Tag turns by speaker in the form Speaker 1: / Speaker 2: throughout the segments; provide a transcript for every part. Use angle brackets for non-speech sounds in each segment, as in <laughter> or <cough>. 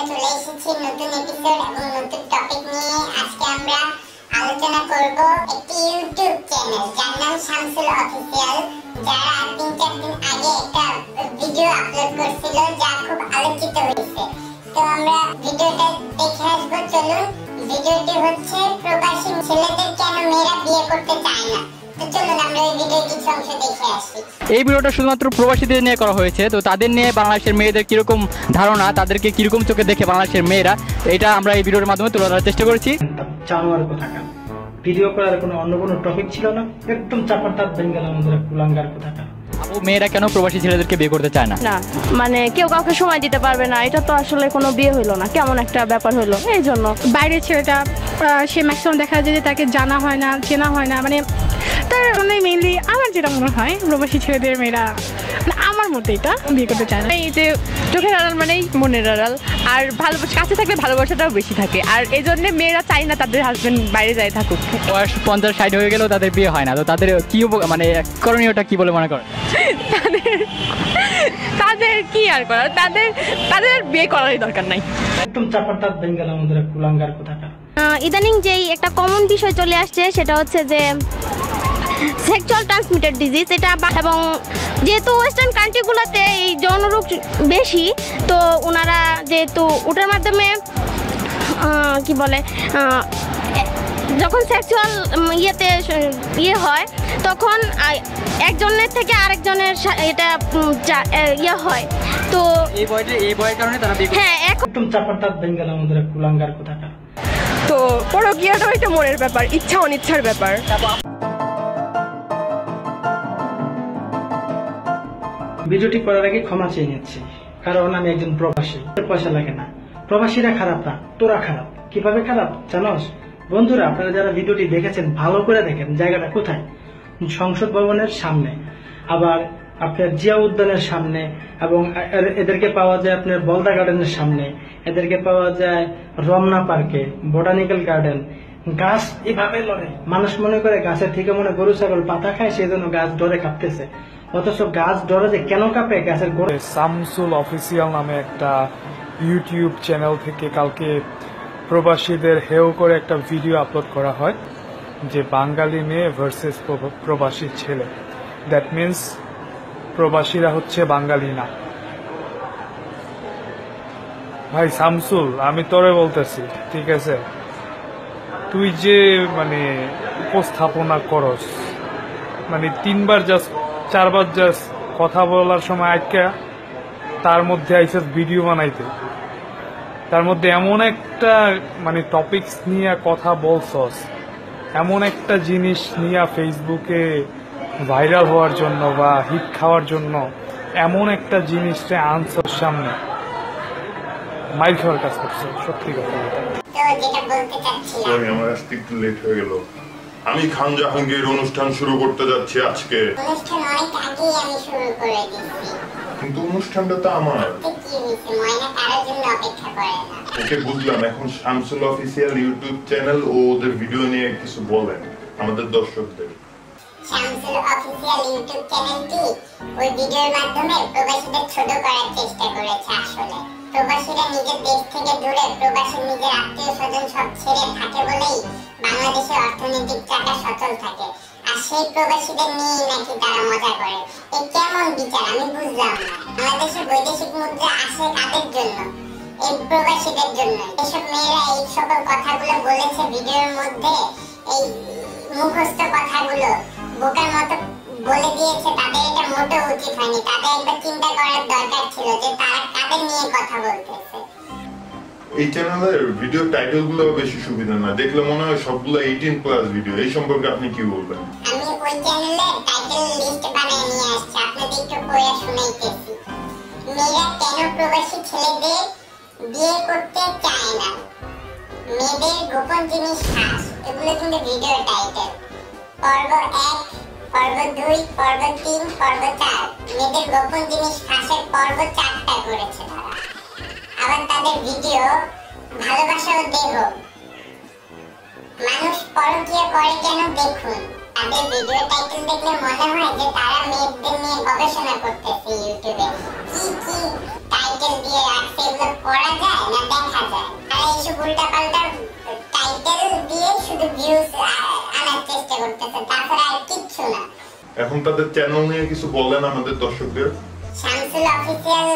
Speaker 1: আমরা চলে এসেছি নতুন এপিসোড এবং নতুন টপিক নিয়ে আজকে আমরা আলোচনা করব একটি ইউটিউব চ্যানেল যার নাম শামসুল অফিসিয়াল যারা তিন চার দিন আগে একটা ভিডিও আপলোড করছিল, যা খুব আলোচিত হয়েছে। তো আমরা ভিডিওটা দেখে আসব। চলুন, ভিডিওটি হচ্ছে প্রবাসী ছেলেদের কেন মেয়েরা বিয়ে করতে চায় না? এই
Speaker 2: ভিডিওটা শুধুমাত্র প্রবাসীদের নিয়ে করা হয়েছে, তো তাদের নিয়ে বাংলাদেশের মেয়েদের কীরকম ধারণা, তাদেরকে কীরকম চোখে দেখে বাংলাদেশের মেয়েরা, এটা আমরা এই ভিডিওর মাধ্যমে তুলে ধরার চেষ্টা করেছি।
Speaker 3: ভিডিও করার কোনো অন্য কোনো টপিক ছিল না? একদম চাপার তার বেঙ্গাল আমাদের কুলাঙ্গার কোথাকার
Speaker 2: আপু মেয়েরা কেন প্রবাসী ছেলেদেরকে বিয়ে করতে চায় না?
Speaker 4: না মানে কেউ কাউকে সময় দিতে পারবে না এটা তো আসলে কোনো বিয়ে হইল না কেমন একটা ব্যাপার হলো এই জন্য।
Speaker 5: বাইরের ছেলেটা সে ম্যাক্সিমাম দেখা যায় যে তাকে জানা হয় না চেনা হয় না মানে তার মানে মেইনলি আমার যেটা মনে হয় প্রবাসী ছেলেদের মেয়েরা মানে এটা বিয়ে করতে চায় না।
Speaker 6: এই যে চোখের আড়াল মানেই মনের আড়াল। আর ভালোবাসা কাছে থাকলে ভালোবাসাটাও বেশি থাকে। আর এই জন্য মেয়েরা চায় না তাদের হাজবেন্ড বাইরে যায় থাকুক।
Speaker 2: বয়স পঞ্চাশ ষাট হয়ে গেলেও তাদের বিয়ে হয় না। তো তাদের কি মানে করণীয়টা কি বলে মনে করেন?
Speaker 6: তাদের তাদের কি আর করার তাদের তাদের বিয়ে করারই দরকার নাই।
Speaker 3: একদম আমাদের কুলাঙ্গার কোথাকার
Speaker 7: আহ, ইদানিং যেই একটা কমন বিষয় চলে আসছে সেটা হচ্ছে যে সেক্সুয়াল ট্রান্সমিটেড ডিজিজ এটা এবং যেহেতু ওয়েস্টার্ন কান্ট্রিগুলোতে এই যৌনরোগ বেশি তো ওনারা যেহেতু ওটার মাধ্যমে কি বলে যখন সেক্সুয়াল ইয়েতে ইয়ে হয় তখন একজনের থেকে আরেকজনের সা- এটা ইয়ে হয়। তো
Speaker 2: এই বয়সে এই বয়ের কারণে তারা
Speaker 7: হ্যাঁ এখন
Speaker 3: একদম চাপার তার বেন গেল আমাদের কুলাঙ্গার কোথাকার
Speaker 6: তো পরকীয়াটাও একটা মনের ব্যাপার ইচ্ছা অনিচ্ছার ব্যাপার।
Speaker 3: ভিডিওটি করার আগে ক্ষমা চেয়ে নিচ্ছি, কারণ আমি একজন প্রবাসী। পয়সা লাগে না। প্রবাসীরা খারাপ না, তোরা খারাপ। কীভাবে খারাপ, জানোস? বন্ধুরা, আপনারা যারা ভিডিওটি দেখেছেন, ভালো করে দেখেন, জায়গাটা কোথায়? সংসদ ভবনের সামনে। আবার আপনার জিয়া উদ্যানের সামনে, এবং এদেরকে পাওয়া যায় আপনার বলদা গার্ডেনের সামনে। এদেরকে পাওয়া যায় রমনা পার্কে, বোটানিক্যাল গার্ডেন। গাছ এভাবে লড়ে। মানুষ মনে করে গাছের থেকে মনে গরু, ছাগল, পাতা খায়, সেই জন্য গাছ ডরে কাঁপতেছে। অথচ গাছ ডরে যে কেন কাঁপে? গাছের গোড়া
Speaker 8: সামসুল অফিসিয়াল নামে একটা ইউটিউব চ্যানেল থেকে কালকে প্রবাসীদের হেও করে একটা ভিডিও আপলোড করা হয়, যে বাঙালি মেয়ে ভার্সেস প্রবাসী ছেলে। দ্যাট মিন্স প্রবাসীরা হচ্ছে বাঙালি না। ভাই শামসুল আমি তোরে বলতেছি, ঠিক আছে? তুই যে মানে উপস্থাপনা করস মানে তিনবার জাস্ট চারবার জাস্ট কথা বলার সময় আজকে তার মধ্যে আইসে ভিডিও বানাইতে। তার মধ্যে এমন একটা মানে টপিকস নিয়ে কথা বলছস এমন একটা জিনিস নিয়ে ফেসবুকে ভাইরাল হওয়ার জন্য বা হিট খাওয়ার জন্য এমন একটা জিনিসটা আনছস সামনে। মাইল খাওয়ার কাজ করছে সত্যি কথা। বলতে।
Speaker 1: তো যেটা বলতে চাচ্ছিলাম।
Speaker 9: সরি আমার আসতে একটু লেট হয়ে গেল। আমি খান জাহাঙ্গীর অনুষ্ঠান শুরু করতে যাচ্ছি আজকে।
Speaker 1: অনুষ্ঠান অনেক আগেই আমি শুরু করে দিচ্ছি
Speaker 9: কিন্তু অনুষ্ঠানটা তো আমার। ওকে বুঝলাম এখন শামসুল অফিসিয়াল ইউটিউব চ্যানেল ও ওদের ভিডিও নিয়ে কিছু বলেন আমাদের দর্শকদের।
Speaker 1: শামসুল অফিসিয়াল ইউটিউব চ্যানেলটি ওই ভিডিওর মাধ্যমে প্রবাসীদের ছোট করার চেষ্টা করেছে আসলে। প্রবাসীরা নিজের দেশ থেকে দূরে প্রবাসী নিজের আত্মীয় স্বজন সব ছেড়ে থাকে বলেই বাংলাদেশের অর্থনৈতিক চাকা সচল থাকে। আর সেই প্রবাসীদের নিয়ে নাকি তারা মজা করে। এই কেমন বিচার, আমি বুঝলাম না। দেশে বৈদেশিক মুদ্রা আসে কাদের জন্য? এই প্রবাসীদের জন্য। এসব মেয়েরা এই সকল কথাগুলো বলেছে ভিডিওর মধ্যে। এই মুখস্থ কথাগুলো বোকার মতো বলে দিয়েছে, তাদের এটা মোটেও উচিত হয়নি। তাদের একবার চিন্তা করার দরকার ছিল যে তারা কাদের নিয়ে কথা বলতেছে।
Speaker 9: এই চ্যানেলের ভিডিও টাইটেলগুলো বেশি সুবিধা না। দেখলে মনে হয় সবগুলো এইটিন প্লাস ভিডিও এই সম্পর্কে আপনি কি বলবেন?
Speaker 1: আমি ওই চ্যানেলের টাইটেল লিস্ট বানিয়ে নিয়ে আসছি। আপনাদের একটু শুনাইতেছি। মেয়েরা কেন প্রবাসী ছেলেদের বিয়ে করতে চায় না? মেয়েদের গোপন জিনিস এগুলো কিন্তু ভিডিও টাইটেল পর্ব এক, পর্ব দুই, পর্ব তিন, পর্ব চার। মেয়েদের গোপন জিনিস ফাঁসের পর্ব চারটা করেছে। আবার তাদের ভিডিও, ভালোবাসা ও দেহ। মানুষ পরকীয়া করে কেন দেখুন? তাদের ভিডিও টাইটেল দেখলে মনে হয় যে তারা মেয়েদের নিয়ে গবেষণা করতেছে ইউটিউবে। কি কি টাইটেল দিয়ে রাখছে এগুলো পড়া যায় না যায়? আর এইসব উল্টাপাল্টা টাইটেল দিয়ে শুধু ভিউজ আনার চেষ্টা করতেছে। তাছাড়া আর কিচ্ছু না।
Speaker 9: এখন তাদের চ্যানেল নিয়ে কিছু বলেন আমাদের দর্শকদের।
Speaker 1: শামসুল অফিসিয়াল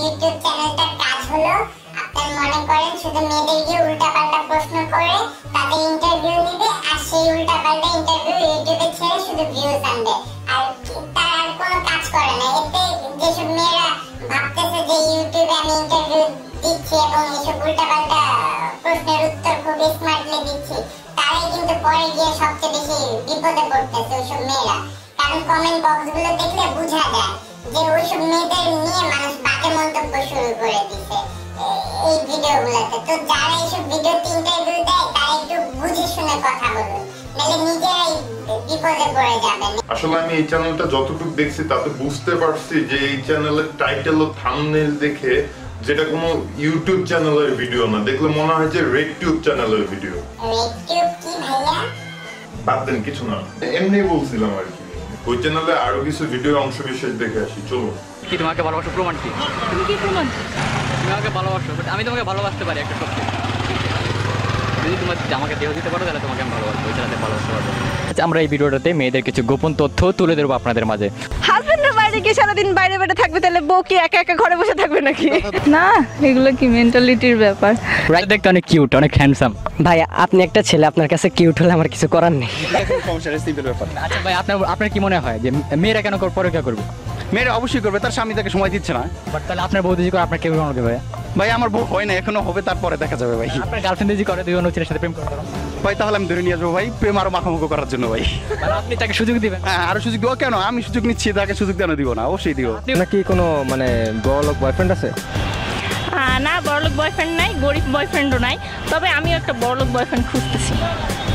Speaker 1: ইউটিউব চ্যানেলটার কাজ হলো। আপনার মনে করেন শুধু মেয়েদেরকে উল্টাপাল্টা প্রশ্ন করে তাদের ইন্টারভিউ নিবে, আর সেই উল্টাপাল্টা ইন্টারভিউ ইউটিউবে ছেড়ে শুধু ভিউজ আনবে। আর তার আর কোনো কাজ করে না। এতে যেসব মেয়েরা ভাবতেছে যে ইউটিউবে আমি ইন্টারভিউ দিচ্ছি এবং এসব উল্টাপাল্টা প্রশ্নের উত্তর খুব স্মার্টলি দিচ্ছি, তারাই কিন্তু পরে গিয়ে সবচেয়ে বেশি বিপদে পড়তেছে ওইসব মেয়েরা। কারণ কমেন্ট বক্সগুলো দেখলে বোঝা যায় যে ওইসব মেয়েদের নিয়ে মানুষ বাজে মন্তব্য শুরু করে দিছে এই ভিডিও গুলোতে তো যারা এইসব ভিডিওতে ইন্টারভিউ দেয় তারা একটু বুঝে শুনে কথা বলুন নাহলে নিজেরাই বিপদে পড়ে যাবেন
Speaker 9: আসলে আমি এই চ্যানেলটা যতটুকু দেখছি তাতে বুঝতে পারছি যে এই চ্যানেলের টাইটেল ও থাম্বনেল দেখে যেটা কোনো ইউটিউব চ্যানেলের ভিডিও না দেখলে মনে হয় যে রেড টিউব চ্যানেলের ভিডিও
Speaker 1: রেড কি ভাইয়া?
Speaker 9: বাদ দেন কিছু না। এমনি বলছিলাম আর কি। ওই চ্যানেলে আরও কিছু ভিডিও অংশ বিশেষ দেখে আসি চলো
Speaker 2: কি তোমাকে ভালোবাসো? প্রমাণ কি?
Speaker 4: তুমি কি প্রমাণ?
Speaker 2: তুমি আমাকে ভালোবাসো বাট আমি তোমাকে ভালোবাসতে পারি একটা সত্যি যদি তোমার আমাকে দেহ দিতে পারো তাহলে তোমাকে আমি ভালোবাসবো ওই ছাড়াতে ভালোবাসতে পারব আচ্ছা আমরা এই ভিডিওটাতে মেয়েদের কিছু গোপন তথ্য তুলে দেবো আপনাদের মাঝে।
Speaker 6: সারাদিন বাইরে বাইরে থাকবে তাহলে বউ কি একা একা ঘরে বসে থাকবে নাকি? <laughs>
Speaker 4: না এগুলো কি মেন্টালিটির ব্যাপার।
Speaker 2: রাইট দেখতে অনেক কিউট অনেক হ্যান্ডসাম
Speaker 10: ভাই আপনি একটা ছেলে আপনার কাছে কিউট হলে আমার কিছু করার নেই। <laughs>
Speaker 2: আচ্ছা ভাই আপনার আপনার কি মনে হয় যে মেয়েরা কেন কর- পরীক্ষা করবে?
Speaker 11: মেয়েরা অবশ্যই করবে তার স্বামী তাকে সময় দিচ্ছে না।
Speaker 2: বাট তাহলে আপনার বউ যদি করে আপনার কেউ ভাই
Speaker 11: ভাই আমার বউ হয় না এখনও হবে তারপরে দেখা যাবে ভাই।
Speaker 2: আপনার গার্লফ্রেন্ড যদি করে দুই অন্য ছেলের সাথে প্রেম করতে
Speaker 11: ভাই তাহলে আমি ধরে নিয়ে যাব ভাই। প্রেম আরও মাখামুখো করার জন্য ভাই।
Speaker 2: মানে আপনি তাকে সুযোগ দিবেন?
Speaker 11: হ্যাঁ আরও সুযোগ দিব। কেন? আমি সুযোগ নিচ্ছি তাকে সুযোগ কেন দিব না? অবশ্যই দিব।
Speaker 10: নাকি কোনো মানে বড়লোক বয়ফ্রেন্ড আছে?
Speaker 4: না বড়লোক বয়ফ্রেন্ড নাই গরিব বয়ফ্রেন্ডও নাই। তবে আমিও একটা বড়লোক বয়ফ্রেন্ড খুঁজতেছি।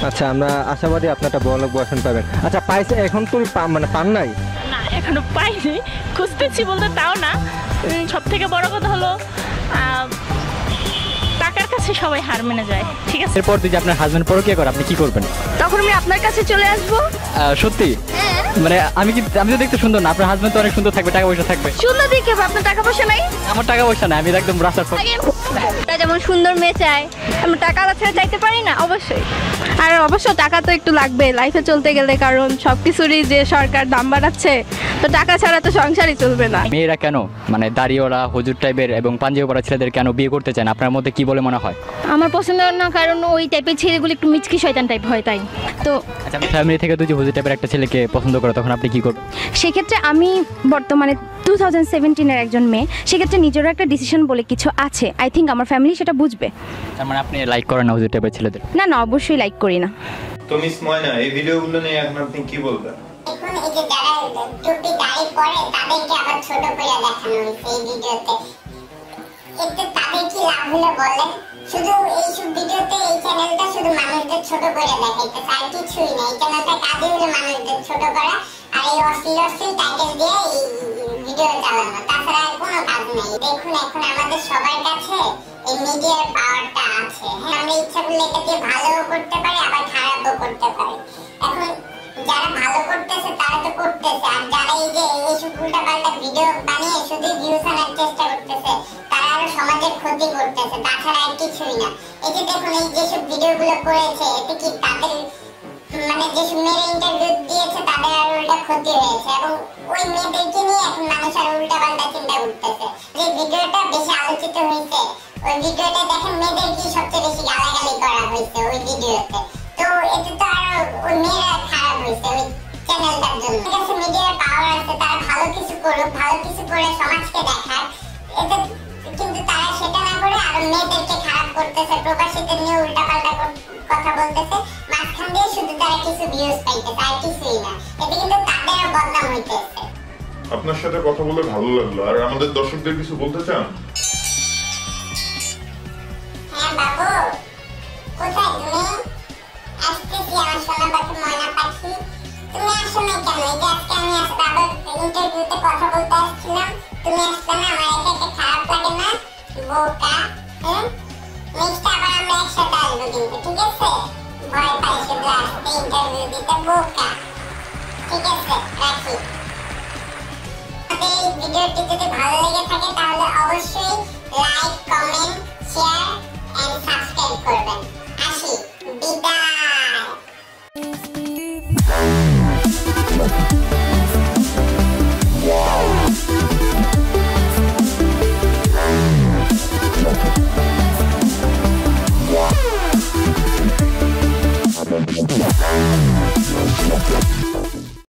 Speaker 10: আচ্ছা আমরা আশাবাদী আপনি একটা বড়লোক বয়ফ্রেন্ড পাবেন। আচ্ছা পাইছে এখন তুমি পা- মানে পান নাই?
Speaker 4: না এখনও পাইনি। খুঁজতেছি বলতে তাও না। সব থেকে বড় কথা হলো কাছে সবাই হার মেনে যায়। ঠিক আছে?
Speaker 2: এরপর যদি আপনার হাজবেন্ড পরকিয়া করে আপনি কি করবেন?
Speaker 7: তখন আমি আপনার কাছে চলে আসব।
Speaker 2: আহ, সত্যি? মানে আমি কি আমি তো দেখতে সুন্দর না আপনার হাজবেন্ড তো অনেক সুন্দর থাকবে টাকা পয়সা থাকবে।
Speaker 7: সুন্দর দিকে আপনার টাকা পয়সা নাই?
Speaker 2: আমার টাকা পয়সা না আমি একদম রাস্তার
Speaker 7: যেমন সুন্দর মেয়ে চায় আমরা টাকা ছাড়া চাইতে পারি না অবশ্যই।
Speaker 4: আর অবশ্য টাকা তো একটু লাগবে লাইফে চলতে গেলে কারণ সব কিছুরই যে সরকার দাম বাড়াচ্ছে তো টাকা ছাড়া তো সংসারই চলবে না।
Speaker 2: মেয়েরা কেন? মানে দাড়িওয়ালা হুজুর টাইপের এবং পাঞ্জাবি পরা ছেলেদের কেন বিয়ে করতে চান আপনার মধ্যে কি বলে মনে হয়?
Speaker 7: আমার পছন্দ না কারণ ওই টাইপের ছেলেগুলো একটু মিচকি শয়তান টাইপ হয় তাই। তো
Speaker 2: আচ্ছা ফ্যামিলি থেকে যদি হুজুর টাইপের একটা ছেলেকে পছন্দ করে তখন আপনি কি করবেন?
Speaker 7: সেক্ষেত্রে আমি বর্তমানে টু থাউজেন্ড সেভেন্টিনের একজন মেয়ে সেক্ষেত্রে নিজেরও একটা ডিসিশন বলে কিছু আছে। আই থিঙ্ক আমার ফ্যামিলি সেটা বুঝবে।
Speaker 2: তার মানে আপনি লাইক করেন না টাইপের ছেলেদের?
Speaker 7: না না অবশ্যই লাইক করি না।
Speaker 9: তো মিস ময়না এই ভিডিওগুলো নিয়ে এখন আপনি কি বলবেন?
Speaker 1: এখন এই যে যারা টুপি দাড়ি পরে তাদেরকে আবার ছোট করে দেখানো হয়েছে এই ভিডিওতে। এতে তাদের কি লাভ হলো বলেন? শুধু এইসব ভিডিওতে এই চ্যানেলটা শুধু মানুষদের ছোট করে দেখাইতেছে আর কিছুই না। এই চ্যানেলটা কাজে হলো মানুষদের ছোট করা আর এই অশ্লীল অশ্লীল টাইটেল দিয়ে এই ভিডিও চালানো। তাছাড়া আর কোনো কাজ নেই। দেখুন, এখন আমাদের সবার কাছে এই মিডিয়ার পাওয়ারটা আছে। হ্যাঁ আমরা ইচ্ছা করলে এটা দিয়ে ভালোও করতে পারি, আবার খারাপও করতে পারি। এখন যারা ভালো করতেছে, তারা তো করতেছে। আর যারা এই যে এইসব উল্টা পাল্টা ভিডিও বানিয়ে শুধু ভিউজ আনার চেষ্টা করতেছে, তারা আরও সমাজের ক্ষতি করতেছে। তাছাড়া আর কিছুই না। এই দেখুন, এই যেসব ভিডিও গুলো করেছে, এতে কি তাদের মানে যেসব মেয়েরা ইন্টারভিউ দিয়েছে তাদের আর উল্টা ক্ষতি হয়েছে এবং ওই মেয়েদেরকে নিয়ে এখন মানুষ আর উল্টা পাল্টা চিন্তা করতেছে। যে ভিডিওটা বেশি আলোচিত হয়েছে, ওই ভিডিওটা দেখেন মেয়েদের কি সবচেয়ে বেশি গালাগালি করা হয়েছে ওই ভিডিওতে? তো এতে তো আরও ওই মেয়েরা খারাপ হয়েছে ওই চ্যানেলটার জন্য। ঠিক আছে মিডিয়ার পাওয়ার আছে, তারা ভালো কিছু করুক, ভালো কিছু করে সমাজকে দেখাক। এতে আরও মেয়েদেরকে খারাপ করতেছে প্রবাসীদের নিয়ে উল্টাপাল্টা কথা বলতেছে মাঝখান দিয়ে শুধু তারা কিছু ভিউজ পাইতেছে আর কিছুই না। এতে কিন্তু তাদেরও বদনাম হইতেছে।
Speaker 9: আপনার সাথে কথা বলে ভালো লাগল। আর আমাদের দর্শকদের কিছু বলতে চান?
Speaker 1: হ্যাঁ বাবু। কোথায় তুমি? আসতেছি আমার সোনা পাখি ময়না পাখি? তুমি আসো না কেন? এই যে আজকে আমি আজ বাবার ইন্টারভিউতে কথা বলতে আসছিলাম। তুমি আসলে না আমার এটা খারাপ লাগে না? বোকা। হ্যাঁ? হুম নেক্সট আবার আমরা একসাথে আসব কিন্তু, ঠিক আছে? ভয় পাই শুধু আসতে ইন্টারভিউ দিতে অবশ্যই লাইক কমেন্ট শেয়ার সাবস্ক্রাইব করবেন। আসি।